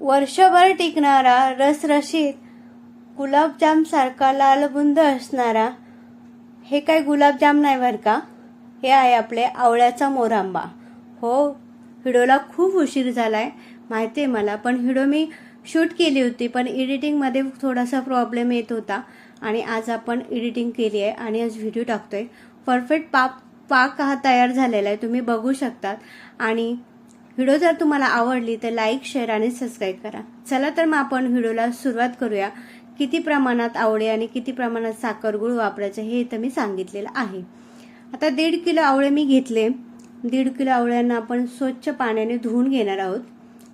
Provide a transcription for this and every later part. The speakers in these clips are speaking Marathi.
वर्षभर टिकणारा रसरशीत गुलाबजाम सारखा लालबुंद असणारा हे काय गुलाबजाम नाही बरं का? हे आहे आपले आवळ्याचा मोरांबा. हो व्हिडिओला खूप उशीर झाला आहे माहिती आहे मला पण व्हिडिओ मी शूट केली होती पण एडिटिंगमध्ये थोडासा प्रॉब्लेम येत होता आणि आज आपण एडिटिंग केली आहे आणि आज व्हिडिओ टाकतो आहे परफेक्ट पाक पाक हा तयार झालेला आहे तुम्ही बघू शकतात. आणि व्हिडिओ जर तुम्हाला आवडली तर लाईक शेअर आणि सबस्क्राईब करा. चला तर मग आपण व्हिडिओला सुरुवात करूया. किती प्रमाणात आवळे आणि किती प्रमाणात साखर गुळ वापरायचं हे इथं मी सांगितलेलं आहे. आता दीड किलो आवळे मी घेतले. दीड किलो आवळ्यांना आपण स्वच्छ पाण्याने धुवून घेणार आहोत.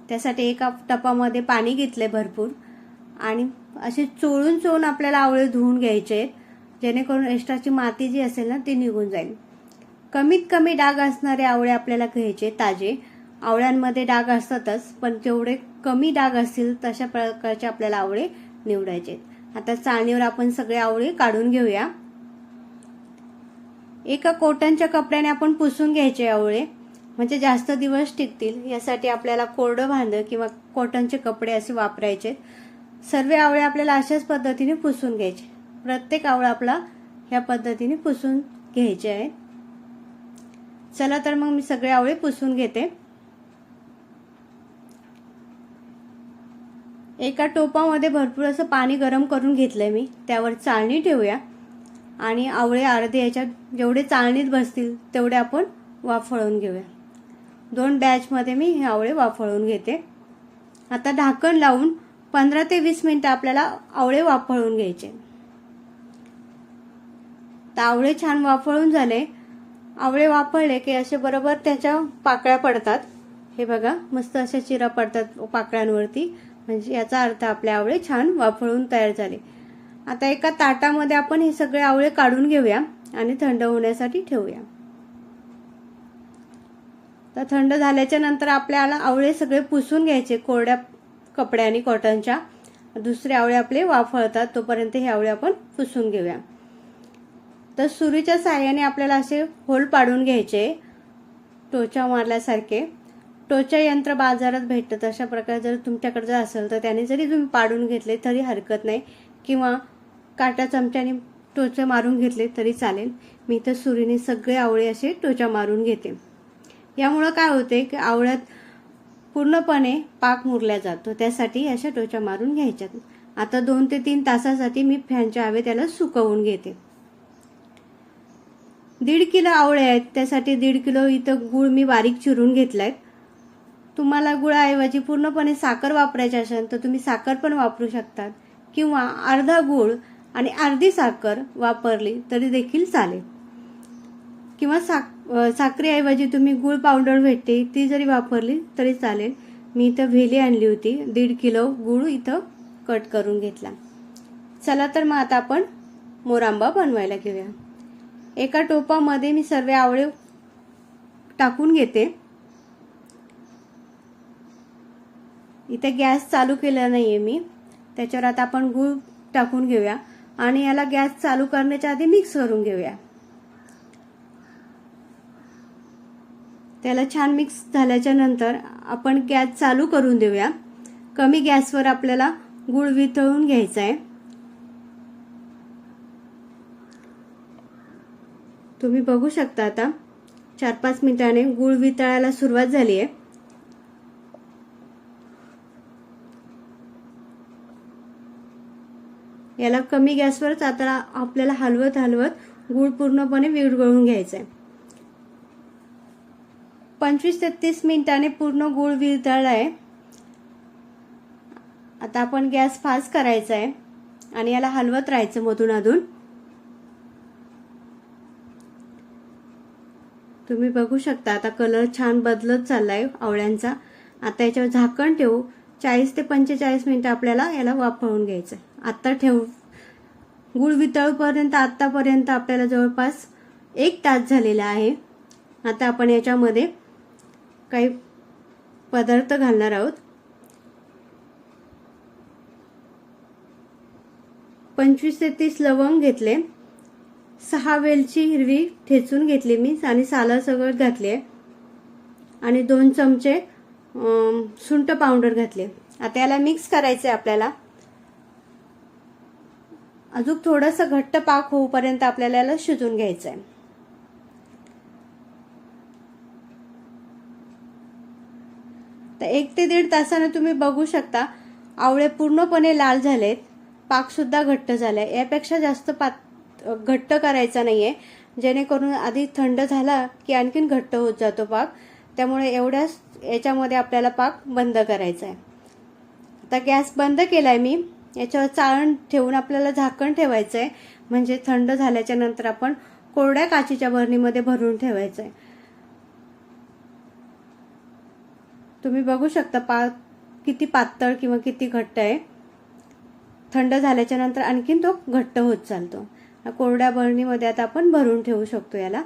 त्यासाठी एका टपामध्ये पाणी घेतले भरपूर. आणि असे चोळून चोळून आपल्याला आवळे धुवून घ्यायचे आहेत. जेणेकरून एक्स्ट्राची माती जी असेल ना ती निघून जाईल. कमीत कमी डाग असणारे आवळे आपल्याला घ्यायचे ताजे. आवळ्यांमध्ये डाग असतातच पण जेवढे कमी डाग असतील तशा प्रकारचे आपल्याला आवळे निवडायचे आता चाळणीवर आपण सगळे आवळे काढून घेऊया. एका कोटनच्या कपड्याने आपण पुसून घ्यायचे आवळे. म्हणजे जास्त दिवस टिकतील यासाठी आपल्याला कोरडं भांडं किंवा कॉटनचे कपडे असे वापरायचे सर्व आवळे आपल्याला अशाच पद्धतीने पुसून घ्यायचे प्रत्येक आवळा आपला ह्या पद्धतीने पुसून घ्यायचे आहे चला तर मग मी सगळे आवळे पुसून घेते. एका टोपामध्ये भरपूर असं पाणी गरम करून घेतलंय मी. त्यावर चाळणी ठेवूया. आणि आवळे अर्धे याच्यात जेवढे चाळणीत बसतील तेवढे आपण वाफळून घेऊया. दोन बॅचमध्ये मी हे आवळे वाफळून घेते. आता ढाकण लावून पंधरा ते वीस मिनटं आपल्याला आवळे वाफळून घ्यायचे. तर आवळे छान वाफळून झाले. आवळे वाफळले की असे बरोबर त्याच्या पाकळ्या पडतात. हे बघा मस्त अशा चिरा पडतात पाकळ्यांवरती. म्हणजे याचा अर्थ आपले आवळे छान वाफळून तयार झाले. आता एका ताटामध्ये आपण हे सगळे आवळे काढून घेऊया आणि थंड होण्यासाठी ठेवूया. तर थंड झाल्याच्यानंतर आपल्याला आवळे सगळे पुसून घ्यायचे कोरड्या कपड्याने कॉटनच्या. दुसरे आवळे आपले वाफळतात तोपर्यंत हे आवळे आपण पुसून घेऊया. तर सुरीच्या साह्याने आपल्याला असे होल पाडून घ्यायचे टोचा मारल्यासारखे. टोचा यंत्र बाजारात भेटतं अशा प्रकारे जर तुमच्याकडे जर असेल तर त्याने जरी तुम्ही पाडून घेतले तरी हरकत नाही. किंवा काटा चमच्याने टोचा मारून घेतले तरी चालेल. मी तर सुरीने सगळे आवळे असे टोचा मारून घेते. यामुळं काय होते की आवळ्यात पूर्णपणे पाक मुरल्या जातो. त्यासाठी अशा टोचा मारून घ्यायच्यात. आता दोन ते तीन तासासाठी मी फॅनच्या हवे त्याला सुकवून घेते. दीड किलो आवळे आहेत. त्यासाठी दीड किलो इथं गुळ मी बारीक चिरून घेतला आहे तुम्हाला गुळाऐवजी पूर्णपणे साखर वापरायची असेल तर तुम्ही साखर पण वापरू शकतात. किंवा अर्धा गुळ आणि अर्धी साखर वापरली तरी देखील चालेल. किंवा साक साखरेऐवजी तुम्ही गुळ पावडर भेटते ती जरी वापरली तरी चालेल. मी इथं व्हेली आणली होती दीड किलो गुळ इथं कट करून घेतला. चला तर मग आता आपण मोरांबा बनवायला घेऊया. एका टोपामध्ये मी सर्व आवळे टाकून घेते. इथे गॅस चालू केला आहे मी. त्याच्यावर आता आपण गूळ टाकून घेऊया आणि याला गॅस चालू करण्याच्या आधी मिक्स करून घेऊया. त्याला छान मिक्स झाल्याच्यानंतर आपण गॅस चालू करून देऊया. कमी गॅसवर आपल्याला गुळ वितळून घ्यायचा आहे तुम्ही बघू शकता आता चार पाच मिनिटाने गुळ वितळायला सुरुवात झाली आहे याला कमी गॅसवरच आता आपल्याला हलवत हलवत गुळ पूर्णपणे विरघळून घ्यायचा आहे पंचवीस ते तीस मिनिटाने पूर्ण गुळ विरघळला आहे आता आपण गॅस फास्ट करायचा आहे आणि याला हलवत राहायचं मधून अधून. तुम्ही बघू शकता आता कलर छान बदलत चाललाय आवळ्यांचा. आता याच्यावर झाकण ठेवू. चाळीस ते पंचेचाळीस मिनिटं आपल्याला याला वाफवून घ्यायचं आहे आत्ता ठेव. गुळ वितळूपर्यंत आत्तापर्यंत आपल्याला जवळपास एक तास झालेला आहे. आता आपण याच्यामध्ये काही पदार्थ घालणार आहोत. पंचवीस ते तीस लवंग घेतले. सहा वेलची हिरवी ठेचून घेतली मी आणि साला सगळं घातली. आहे आणि दोन चमचे सुंठ पावडर घातले. आता याला मिक्स करायचं आहे आपल्याला. अजून थोडंसं घट्ट पाक होऊपर्यंत आपल्याला याला शिजून घ्यायचं आहे तर एक ते दीड तासाने तुम्ही बघू शकता आवळे पूर्णपणे लाल झालेत पाकसुद्धा घट्ट झालाय. यापेक्षा जास्त पात घट्ट करायचा नाहीये जेणेकरून आधी थंड झाला की आणखीन घट्ट होत जातो पाक. त्यामुळे एवढ्याच याच्यामध्ये आपल्याला पाक बंद करायचा आहे आता गॅस बंद केलाय मी. याच्यावर चाळण ठेवून आपल्याला झाकण ठेवायचं आहे म्हणजे थंड झाल्याच्यानंतर आपण कोरड्या काचेच्या बरणीमध्ये भरून ठेवायचं आहे तुम्ही बघू शकता पा किती पातळ किंवा किती घट्ट आहे. थंड झाल्याच्यानंतर आणखीन तो घट्ट होत चालतो. कोरड्या बरणीमध्ये आता आपण भरून ठेवू शकतो याला.